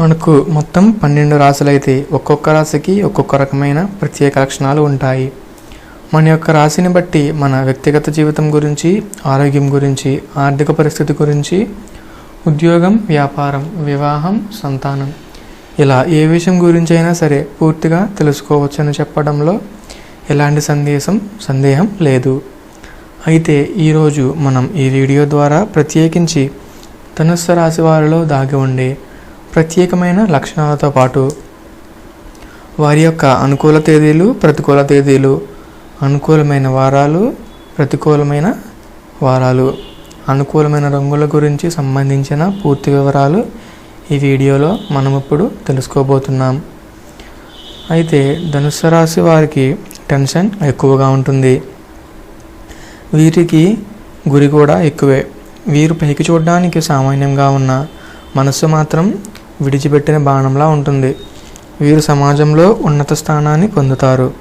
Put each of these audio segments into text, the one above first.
మనకు మొత్తం పన్నెండు రాశులు అయితే ఒక్కొక్క రాశికి ఒక్కొక్క రకమైన ప్రత్యేక లక్షణాలు ఉంటాయి. మన యొక్క రాశిని బట్టి మన వ్యక్తిగత జీవితం గురించి ఆరోగ్యం గురించి ఆర్థిక పరిస్థితి గురించి ఉద్యోగం వ్యాపారం వివాహం సంతానం. ఇలా ఏ విషయం గురించి అయినా సరే పూర్తిగా తెలుసుకోవచ్చని చెప్పడంలో ఎలాంటి సందేశం సందేహం లేదు. అయితే ఈరోజు మనం ఈ వీడియో ద్వారా ప్రత్యేకించి ధనుస్సు రాశి వారిలో దాగి ఉండే ప్రత్యేకమైన లక్షణాలతో పాటు వారి యొక్క అనుకూల తేదీలు ప్రతికూల తేదీలు అనుకూలమైన వారాలు ప్రతికూలమైన వారాలు అనుకూలమైన రంగుల గురించి సంబంధించిన పూర్తి వివరాలు ఈ వీడియోలో మనం ఇప్పుడు తెలుసుకోబోతున్నాం. అయితే ధనుస్సు రాశి వారికి టెన్షన్ ఎక్కువగా ఉంటుంది. వీరికి గురి కూడా ఎక్కువే. వీరు పైకి చూడడానికి సామాన్యంగా ఉన్న మనస్సు మాత్రం విడిచిపెట్టిన బాణంలా ఉంటుంది. వీరు సమాజంలో ఉన్నత స్థానాన్ని పొందుతారు.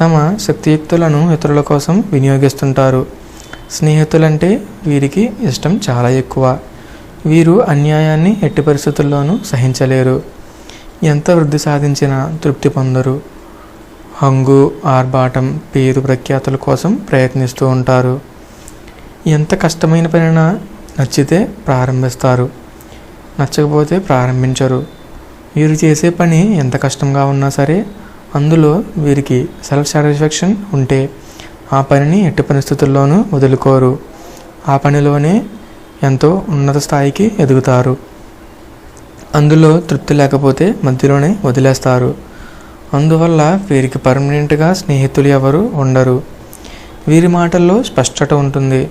తమ శక్తియుక్తులను ఇతరుల కోసం వినియోగిస్తుంటారు. స్నేహితులంటే వీరికి ఇష్టం చాలా ఎక్కువ. వీరు అన్యాయాన్ని ఎట్టి పరిస్థితుల్లోనూ సహించలేరు. ఎంత వృద్ధి సాధించినా తృప్తి పొందరు. హంగు ఆర్భాటం పేరు ప్రఖ్యాతుల కోసం ప్రయత్నిస్తూ ఉంటారు. ఎంత కష్టమైన పనినా నచ్చితే ప్రారంభిస్తారు. నచ్చకపోతే ప్రారంభించరు. వీరు చేసే పని ఎంత కష్టంగా ఉన్నా సరే అందులో వీరికి సెల్ఫ్ సాటిస్ఫాక్షన్ ఉంటే ఆ పనిని ఎట్టి పరిస్థితుల్లోనూ వదులుకోరు. ఆ పనిలోనే ఎంతో ఉన్నత స్థాయికి ఎదుగుతారు. అందులో తృప్తి లేకపోతే మధ్యలోనే వదిలేస్తారు. అందువల్ల వీరికి పర్మనెంట్గా స్నేహితులు ఎవరు ఉండరు. వీరి మాటల్లో స్పష్టత ఉంటుంది.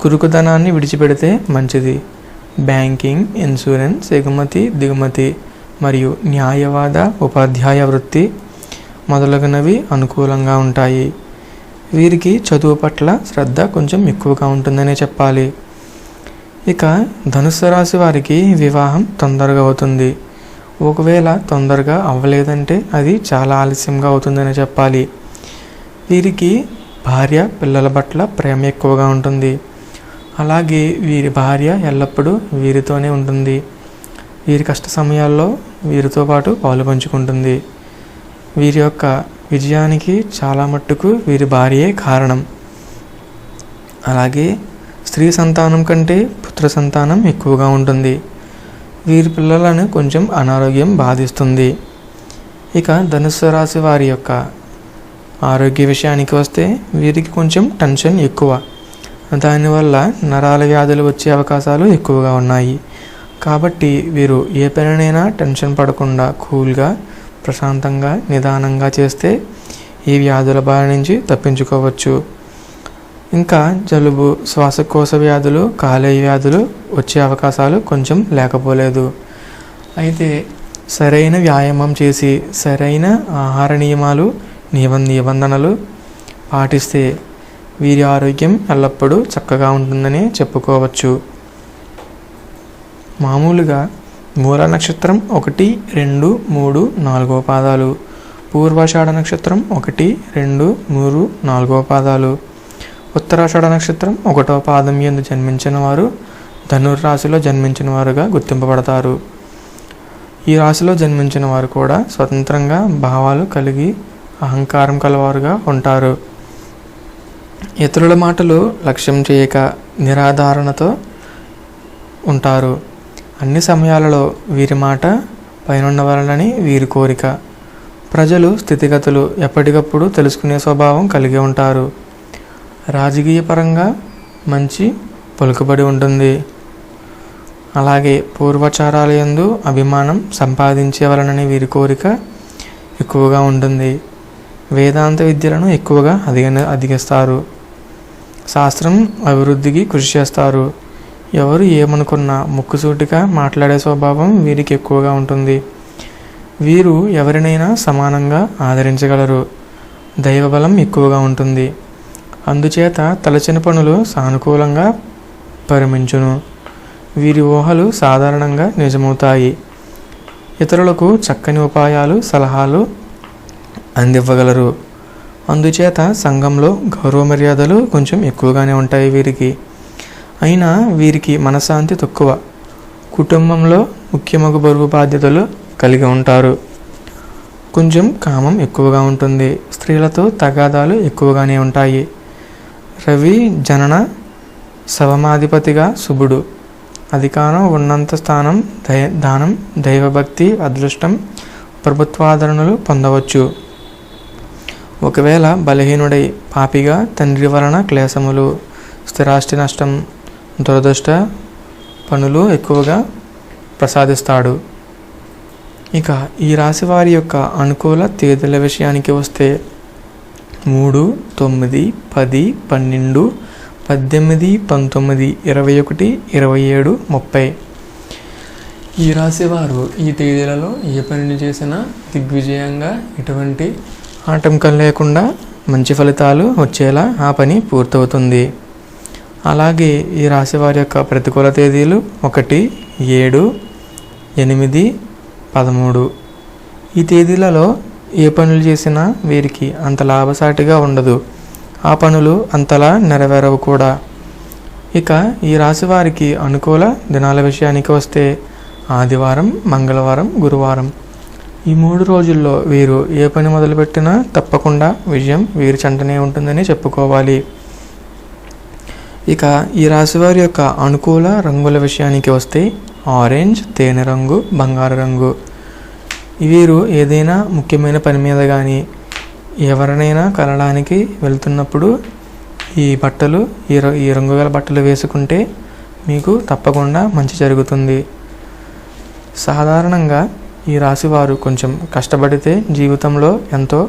కురుకుదనాన్ని విడిచిపెడితే మంచిది. బ్యాంకింగ్ ఇన్సూరెన్స్ ఎగుమతి దిగుమతి మరియు న్యాయవాద ఉపాధ్యాయ వృత్తి మొదలగునవి అనుకూలంగా ఉంటాయి. వీరికి చదువు పట్ల శ్రద్ధ కొంచెం ఎక్కువగా ఉంటుందనే చెప్పాలి. ఇక ధనుస్సు రాశి వారికి వివాహం తొందరగా అవుతుంది. ఒకవేళ తొందరగా అవ్వలేదంటే అది చాలా ఆలస్యంగా అవుతుందని చెప్పాలి. వీరికి భార్య పిల్లల పట్ల ప్రేమ ఎక్కువగా ఉంటుంది. అలాగే వీరి భార్య ఎల్లప్పుడూ వీరితోనే ఉంటుంది. వీరి కష్ట సమయాల్లో వీరితో పాటు పాలు పంచుకుంటుంది. వీరి యొక్క విజయానికి చాలా మట్టుకు వీరి భార్యే కారణం. అలాగే స్త్రీ సంతానం కంటే పుత్ర సంతానం ఎక్కువగా ఉంటుంది. వీరి పిల్లలను కొంచెం అనారోగ్యం బాధిస్తుంది. ఇక ధనుస్సు రాశి వారి యొక్క ఆరోగ్య విషయానికి వస్తే వీరికి కొంచెం టెన్షన్ ఎక్కువ. దానివల్ల నరాల వ్యాధులు వచ్చే అవకాశాలు ఎక్కువగా ఉన్నాయి. కాబట్టి వీరు ఏ పనినైనా టెన్షన్ పడకుండా కూల్గా ప్రశాంతంగా నిదానంగా చేస్తే ఈ వ్యాధుల బారి నుంచి తప్పించుకోవచ్చు. ఇంకా జలుబు శ్వాసకోశ వ్యాధులు కాలేయ వ్యాధులు వచ్చే అవకాశాలు కొంచెం లేకపోలేదు. అయితే సరైన వ్యాయామం చేసి సరైన ఆహార నియమాలు నియమ నిబంధనలు పాటిస్తే వీరి ఆరోగ్యం ఎల్లప్పుడూ చక్కగా ఉంటుందని చెప్పుకోవచ్చు. మామూలుగా మూల నక్షత్రం ఒకటి రెండు మూడు నాలుగో పాదాలు. పూర్వాషాఢ నక్షత్రం ఒకటి రెండు మూడు నాలుగో పాదాలు. ఉత్తరాషాఢ నక్షత్రం ఒకటో పాదం ఎందు జన్మించిన వారు ధనుర్రాశిలో జన్మించిన వారుగా గుర్తింపబడతారు. ఈ రాశిలో జన్మించిన వారు కూడా స్వతంత్రంగా భావాలు కలిగి అహంకారం కలవారుగా ఉంటారు. ఇతరుల మాటలు లక్ష్యం చేయక నిరాధారణతో ఉంటారు. అన్ని సమయాలలో వీరి మాట పైనుండవాలని వీరి కోరిక. ప్రజలు స్థితిగతులు ఎప్పటికప్పుడు తెలుసుకునే స్వభావం కలిగి ఉంటారు. రాజకీయ పరంగా మంచి పలుకుబడి ఉంటుంది. అలాగే పూర్వచారాల యందు అభిమానం సంపాదించేవాలనని వీరి కోరిక ఎక్కువగా ఉంటుంది. వేదాంత విద్యలను ఎక్కువగా అధిగ అధిగిస్తారు శాస్త్రం అభివృద్ధికి కృషి చేస్తారు. ఎవరు ఏమనుకున్నా ముక్కుసూటిగా మాట్లాడే స్వభావం వీరికి ఎక్కువగా ఉంటుంది. వీరు ఎవరినైనా సమానంగా ఆదరించగలరు. దైవబలం ఎక్కువగా ఉంటుంది. అందుచేత తలచిన పనులు సానుకూలంగా పరిమించును. వీరి ఊహలు సాధారణంగా నిజమవుతాయి. ఇతరులకు చక్కని ఉపాయాలు సలహాలు అందివ్వగలరు. అందుచేత సంఘంలో గౌరవ మర్యాదలు కొంచెం ఎక్కువగానే ఉంటాయి వీరికి. అయినా వీరికి మనశాంతి తక్కువ. కుటుంబంలో ముఖ్యమగు బరువు బాధ్యతలు కలిగి ఉంటారు. కొంచెం కామం ఎక్కువగా ఉంటుంది. స్త్రీలతో తగాదాలు ఎక్కువగానే ఉంటాయి. రవి జనన సవమాధిపతిగా శుభుడు. అధికారం ఉన్నంత స్థానం దయ దానం దైవభక్తి అదృష్టం ప్రభుత్వాదరణలు పొందవచ్చు. ఒకవేళ బలహీనుడై పాపిగా తండ్రి వలన క్లేశములు స్థిరాస్తి నష్టం దురదృష్ట పనులు ఎక్కువగా ప్రసాదిస్తాడు. ఇక ఈ రాశి వారి యొక్క అనుకూల తేదీల విషయానికి వస్తే మూడు తొమ్మిది పది పన్నెండు పద్దెనిమిది పంతొమ్మిది ఇరవై ఒకటి ఇరవై ఏడు ముప్పై. ఈ రాశివారు ఈ తేదీలలో ఏ పనిని చేసినా దిగ్విజయంగా ఎటువంటి ఆటంకం లేకుండా మంచి ఫలితాలు వచ్చేలా ఆ పని పూర్తవుతుంది. అలాగే ఈ రాశి వారి యొక్క ప్రతికూల తేదీలు ఒకటి ఏడు ఎనిమిది పదమూడు. ఈ తేదీలలో ఏ పనులు చేసినా వీరికి అంత లాభసాటిగా ఉండదు. ఆ పనులు అంతలా నెరవేరవు కూడా. ఇక ఈ రాశి వారికి అనుకూల దినాల విషయానికి వస్తే ఆదివారం మంగళవారం గురువారం. ఈ మూడు రోజుల్లో వీరు ఏ పని మొదలుపెట్టినా తప్పకుండా విజయం వీరి చెంటనే ఉంటుందని చెప్పుకోవాలి. ఇక ఈ రాశివారి యొక్క అనుకూల రంగుల విషయానికి వస్తే ఆరెంజ్ తేనె రంగు బంగారు రంగు. వీరు ఏదైనా ముఖ్యమైన పని మీద కానీ ఎవరినైనా కలడానికి వెళ్తున్నప్పుడు ఈ బట్టలు ఈ ర- ఈ రంగు గల బట్టలు వేసుకుంటే మీకు తప్పకుండా మంచి జరుగుతుంది. సాధారణంగా ఈ రాశి వారు కొంచెం కష్టపడితే జీవితంలో ఎంతో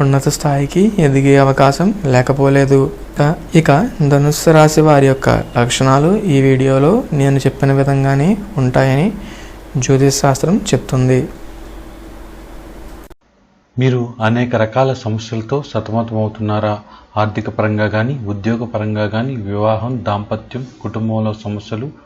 ఉన్నత స్థాయికి ఎదిగే అవకాశం లేకపోలేదు. ఇక- ధనుస్సు రాశి వారి యొక్క లక్షణాలు ఈ వీడియోలో నేను చెప్పిన విధంగానే ఉంటాయని జ్యోతిష్ శాస్త్రం చెప్తుంది. మీరు అనేక రకాల సమస్యలతో సతమతమవుతున్నారా? ఆర్థిక పరంగా కానీ ఉద్యోగ పరంగా కానీ వివాహం దాంపత్యం కుటుంబంలో సమస్యలు